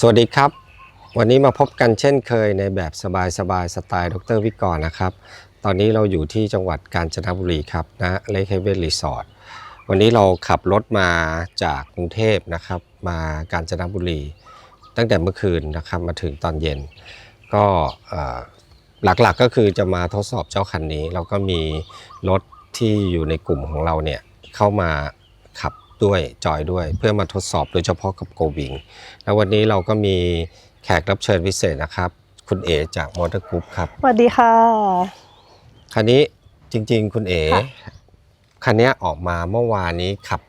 สวัสดีครับ วันนี้มาพบกันเช่นเคยในแบบสบายสบายสไตล์ดรวิกรนะครับ ตอนนี้เราอยู่ที่จังหวัดกาญจนบุรีครับนะเลคเฮเวนรีสอร์ทวันนี้เราขับรถมาจากกรุงเทพนะครับ มากาญจนบุรี ตั้งแต่เมื่อคืนนะครับมาถึงตอนเย็น ก็หลักๆก็คือจะมาทดสอบเจ้าคันนี้ เราก็มีรถที่อยู่ในกลุ่มของเราเนี่ยเข้ามา ด้วยจอยด้วย เพื่อมาทดสอบโดยเฉพาะกับโกวิง แล้ววันนี้เราก็มีแขกรับเชิญพิเศษนะครับ คุณเอจากมอเตอร์กรุ๊ปครับสวัสดีค่ะ คันนี้จริง ๆ คุณเอค่ะ คันเนี้ยออกมาเมื่อวานนี้ขับ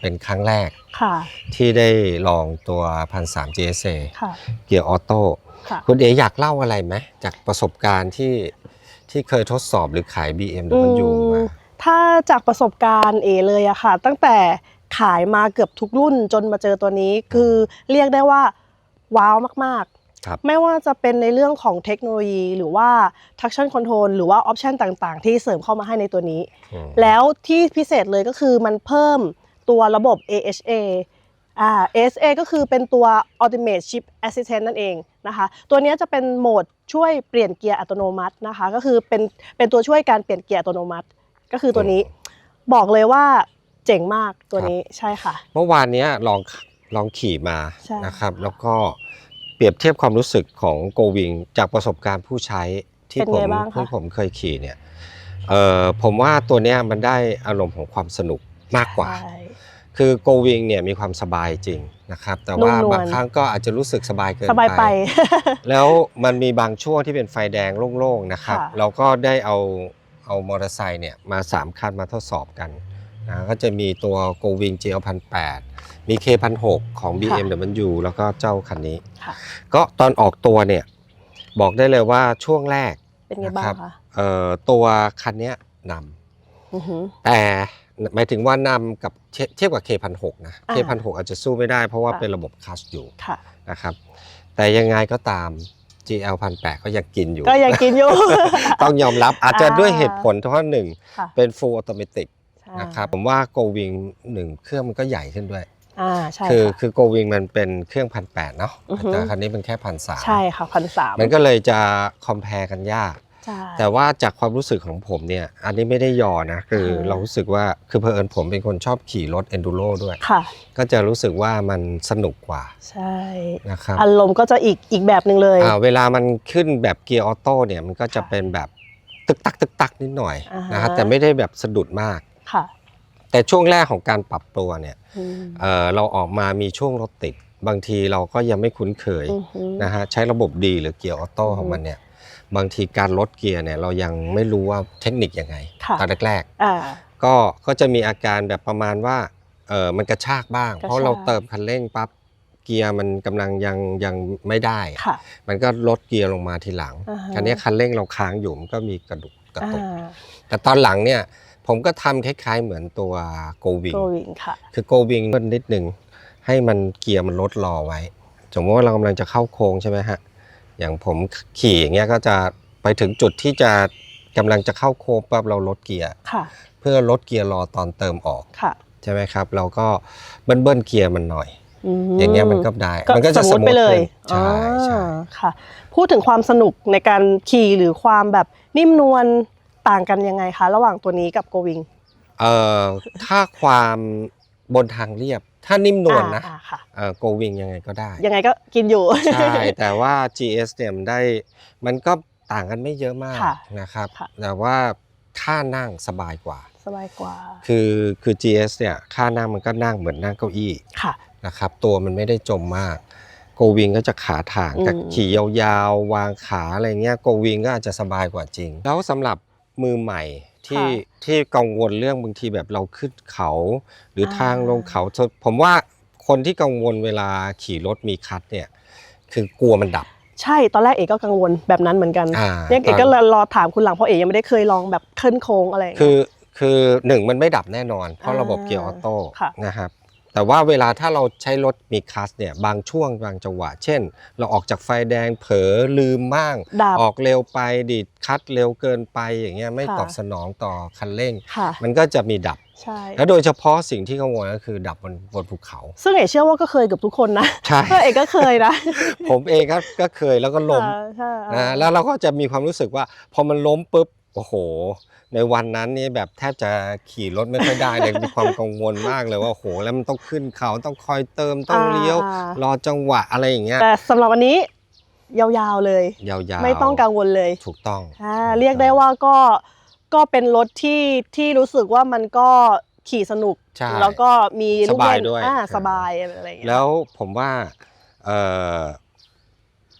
เป็นครั้งแรกค่ะที่ได้ลองตัว1,300 GSA ค่ะ เกียร์ออโต้ค่ะ คุณเออยากเล่าอะไรไหมจากประสบการณ์ที่ที่เคยทดสอบหรือขาย BMW มาถ้าจากประสบการณ์เอเลยอะค่ะ ตั้งแต่ ขายมาเกือบทุกรุ่นจนมาเจอตัวนี้ คือเรียกได้ว่าว้าวมากครับๆไม่ว่าจะเป็นในเรื่องของเทคโนโลยี หรือว่า traction control หรือว่า option ต่างๆ ที่เสริมเข้ามาให้ในตัวนี้อืมแล้วที่พิเศษเลยก็คือมันเพิ่มตัวระบบ AHA อ่า AHA ก็คือเป็นตัว Ultimate Ship Assistant นั่นเองนะคะ ตัวเนี้ยจะเป็นโหมดช่วยเปลี่ยนเกียร์อัตโนมัตินะคะ ก็คือเป็นเป็นตัวช่วยการเปลี่ยนเกียร์อัตโนมัติ ก็คือตัวนี้บอกเลยว่า เจ๋งมากตัวนี้ใช่ค่ะ เมื่อวานเนี้ยลองลองขี่มาใช่ นะครับ แล้วก็เปรียบเทียบความรู้สึกของโกวิงจากประสบการณ์ผู้ใช้ที่เป็นผมไงบ้างคะ ที่ผมเคยขี่เนี่ยเอ่อผมว่าตัวเนี้ยมันได้อารมณ์ของความสนุกมากกว่า ใช่ คือโกวิงเนี่ยมีความสบายจริงนะครับ แต่ว่านุ่มนวล บางครั้งก็อาจจะรู้สึกสบายเกินสบายไปแล้วมันมีบางช่วงที่เป็นไฟแดงโล่งๆนะครับ ค่ะ เราก็ได้เอาเอามอเตอร์ไซค์เนี่ยมา3คันมาทดสอบกัน นะก็จะมีตัว Go Wing GL 1008มี K 1006ของ BMW แล้วก็เจ้าคันนี้ ค่ะ ก็ตอนออกตัวเนี่ยบอกได้เลยว่าช่วงแรกเป็นไงบ้างนะครับคะ เอ่อตัวคันเนี้ยนอือหือำแต่หมายถึงว่านำกับเทียเทียบกับ K 1006นะ อ่า K 1006อาจจะสู้ไม่ได้เพราะว่าค่ะเป็นระบบคัสอยู่ค่ะ นะครับแต่ยังไงก็ตาม GL 1008ก็ยังกินอยู่ ก็ยังกินอยู่ ต้องยอมรับอาจจะอ่าด้วยเหตุผลเพราะหนึ่งค่ะ เป็น full automatic ใช่ นะครับผมว่า Go Wing หนึ่งเครื่องมันก็ใหญ่ขึ้นด้วยอ่าใช่คือค่ะ คือ Go Wing มันเป็นเครื่องพันแปดเนาะอือฮึ แต่คันนี้เป็นแค่พันสามใช่ค่ะพันสามมันก็เลยจะคอม p พ r e กันยาก ใช่ แต่ว่าจากความรู้สึกของผมเนี่ย อันนี้ไม่ได้ยอนะคือค่ะเรารู้สึกว่าคือเพอเอิญผมเป็นคนชอบขี่รถ enduro ด้วย ค่ะ ก็จะรู้สึกว่ามันสนุกกว่าใช่ นะครับอารมณ์ก็จะอีกอีกแบบหนึ่งเลย อ่าเวลามันขึ้นแบบเกียร์ออโต้เนี่ยมันก็จะค่ะเป็นแบบตึกตักตึกตักนิดหน่อยอ่าฮะ นะฮะแต่ไม่ได้แบบสะดุดมาก ค่ะ แต่ช่วงแรกของการปรับตัวเนี่ยอืมเอ่อเราออกมามีช่วงรถติด บางทีเราก็ยังไม่คุ้นเคยอือหือนะฮะใช้ระบบดีหรือเกียร์ออโต้อือฮึของมันเนี่ยบางทีการลดเกียร์เนี่ยเรายังไม่รู้ว่าเทคนิคยังไงค่ะตอนแรกอ่าๆก็ก็จะมีอาการแบบประมาณว่าเออมันกระชากบ้างกระชากเพราะเราเติมคันเร่งปั๊บเกียร์มันกำลังยังยังไม่ได้ค่ะมันก็ลดเกียร์ลงมาทีหลังอ่าฮะคันนี้คันเร่งเราค้างอยู่มันก็มีกระดุกกระอ่าตุกแต่ตอนหลังเนี่ย ผมก็ทำคล้ายๆเหมือนตัวโกวิง โกวิงค่ะ คือโกวิงเพิ่มนิดนึงให้มันเกียร์มันลดรอไว้ สมมติว่าเรากำลังจะเข้าโค้งใช่ไหมฮะ อย่างผมขี่อย่างเงี้ยก็จะไปถึงจุดที่จะกำลังจะเข้าโค้งปั๊บเราลดเกียร์ค่ะ เพื่อลดเกียร์รอตอนเติมออกค่ะใช่ไหมครับ เราก็เบิ้ลเบิ้ลเกียร์มันหน่อย มอย่างเงี้ยมันก็ได้ก็มันก็จะสมมติไปเลยสมูทขึ้นใช่ใช่อ่าค่ะ พูดถึงความสนุกในการขี่หรือความแบบนิ่มนวล ต่างกันยังไงคะ ระหว่างตัวนี้กับโกวิงเอ่อถ้าความบนทางเรียบ ถ้านิ่มนวลนะอ่าค่ะ เอ่อโกวิงยังไงก็ได้ ยังไงก็กินอยู่ ใช่ แต่ว่า GS เนี่ยมันได้มันก็ต่างกันไม่เยอะมากค่ะนะครับ ค่ะ แต่ว่าค่านั่งสบายกว่า สบายกว่าคือคือ GS เนี่ยค่านั่งมันก็นั่งเหมือนนั่งเก้าอี้ค่ะ นะครับ ตัวมันไม่ได้จมมาก โกวิงก็จะขาถ่างอืม แต่ขี่ยาวๆ วางขาอะไรเงี้ยโกวิงก็อาจจะสบายกว่าจริง แล้วสำหรับ มือใหม่ที่ที่กังวลเรื่องบางทีแบบเราขึ้นเขา หรือทางลงเขา ผมว่าคนที่กังวลเวลาขี่รถมีคัดเนี่ยคือกลัวมันดับ ใช่ตอนแรกเอกก็กังวลแบบนั้นเหมือนกันอ่าเนี่ยเอกก็รอถามคุณหลังเพราะเอกยังไม่ได้เคยลองแบบขึ้นโค้งอะไรย่างเงี้ยคือคือหนึ่งมันไม่ดับแน่นอน เพราะอ่าระบบเกียร์ออโต้ค่ะนะครับ แต่ว่าเวลาถ้าเราใช้รถมีคลัสเนี่ยบางช่วงบางจังหวะ เช่น เราออกจากไฟแดงเผลอลืมบ้าง ดับ ออกเร็วไปดีดคัดเร็วเกินไปอย่างเงี้ยไม่ค่ะ ตอบสนองต่อคันเร่ง ค่ะ มันก็จะมีดับ ใช่ แล้วโดยเฉพาะสิ่งที่กังวลก็คือดับบนบนภูเขา ซึ่งเอกเชื่อว่าก็เคยกับทุกคนนะใช่ เออเอกก็เคยนะผมเองก็ก็เคยแล้วก็ล้มอ่าใช่อ่านะแล้วเราก็จะมีความรู้สึกว่าพอมันล้มปุ๊บ โอ้โห ในวันนั้นนี่แบบแทบจะขี่รถไม่ค่อยได้เลยมีความกังวลมากเลยว่าโอ้โหแล้วมันต้องขึ้นเขาต้องคอยเติมต้องเลี้ยว อ่ารอจังหวะอะไรอย่างเงี้ยแต่สำหรับวันนี้ยาวๆเลย ยาวๆไม่ต้องกังวลเลยถูกต้องอ่าเรียกได้ว่าก็ก็เป็นรถที่ที่รู้สึกว่ามันก็ขี่สนุก ใช่ แล้วก็มีลูกสบายเล่นด้วยอ่าอ่าสบายอะไรอย่างเงี้ยแล้วผมว่าเอ่อ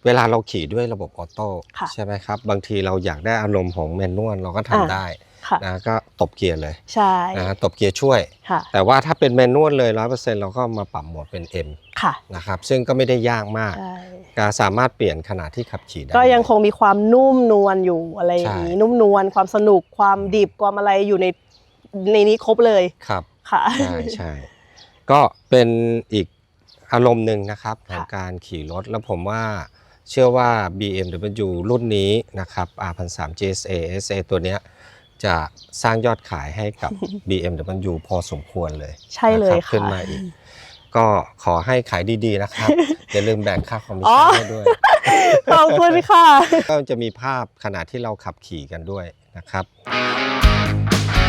เวลาเราขี่ด้วยระบบออโต้ค่ะใช่ไหมครับ บางทีเราอยากได้อารมณ์ของแมนนวลเราก็ทำอ่าได้ค่ะนะก็ตบเกียร์เลยใช่นะตบเกียร์ช่วยค่ะแต่ว่าถ้าเป็นแมนนวลเลยร้อยเปอร์เซ็นต์เราก็มาปรับโหมดเป็น M ค่ะนะครับซึ่งก็ไม่ได้ยากมากใช่ก็สามารถเปลี่ยนขณะที่ขับขี่ได้ ก็ยังคงมีความนุ่มนวลอยู่อะไรอย่างนี้ใช่นุ่มนวลความสนุกความดิบความอะไรอยู่ในในนี้ครบเลยครับค่ะใช่ใช่ก็เป็นอีกอารมณ์หนึ่งนะครับของค่ะการขี่รถแล้วผมว่า เชื่อว่า BMW รุ่นนี้นะครับ R1003 GSA SA ตัวเนี้ยจะสร้างยอดขายให้กับ BMW พอสมควรเลยใช่เลยนะครับค่ะขึ้นมาอีก ก็ขอให้ขายดีๆนะครับ อย่าลืมแบ่งค่าคอมมิชอ๋อชั่นให้ด้วยขอบคุณค่ะ ก็จะมีภาพขณะที่เราขับขี่กันด้วยนะครับครับ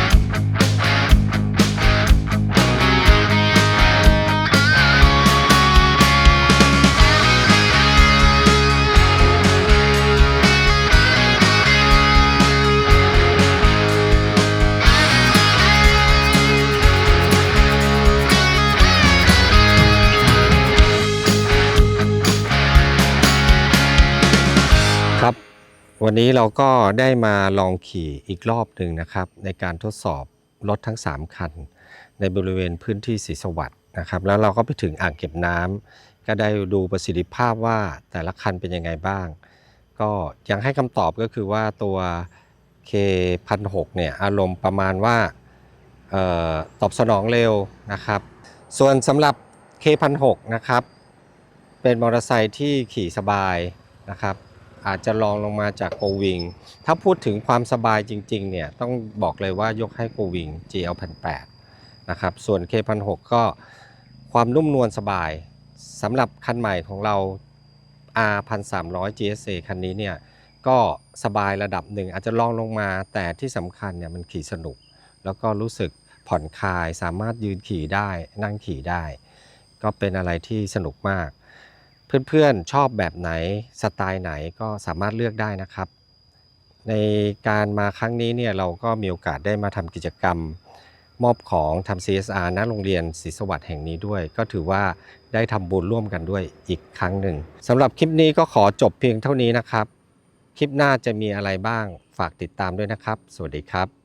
วันนี้เราก็ได้มาลองขี่อีกรอบหนึ่งนะครับ ในการทดสอบรถทั้ง 3 คัน ในบริเวณพื้นที่ศรีสวัสดิ์นะครับ แล้วเราก็ไปถึงอ่างเก็บน้ำก็ได้ดูประสิทธิภาพว่าแต่ละคันเป็นยังไงบ้าง ก็ยังให้คำตอบก็คือว่าตัว K 1 6 0เนี่ยอารมณ์ประมาณว่าออตอบสนองเร็วนะครับ ส่วนสำหรับ K 1 6 0นะครับ เป็นมอเตอร์ไซค์ที่ขี่สบายนะครับ อาจจะลองลงมาจากโกวิง ถ้าพูดถึงความสบายจริงๆเนี่ยต้องบอกเลยว่ายกให้โกวิง GL 1008นะครับ ส่วน K 1 6 0ก็ความนุ่มนวลสบายสำหรับคันใหม่ของเรา R 1300 GSA คันนี้เนี่ยก็สบายระดับหนึ่งอาจจะลองลงมาแต่ที่สำคัญเนี่ยมันขี่สนุก แล้วก็รู้สึกผ่อนคลายสามารถยืนขี่ได้นั่งขี่ได้ ก็เป็นอะไรที่สนุกมาก เพื่อนๆชอบแบบไหนสไตล์ไหนก็สามารถเลือกได้นะครับ ในการมาครั้งนี้เนี่ยเราก็มีโอกาสได้มาทำกิจกรรม มอบของทำ CSR ณโรงเรียนศรีสวัสดิ์แห่งนี้ด้วย ก็ถือว่าได้ทำบุญร่วมกันด้วยอีกครั้งหนึ่งสำหรับคลิปนี้ก็ขอจบเพียงเท่านี้นะครับ คลิปหน้าจะมีอะไรบ้างฝากติดตามด้วยนะครับ สวัสดีครับ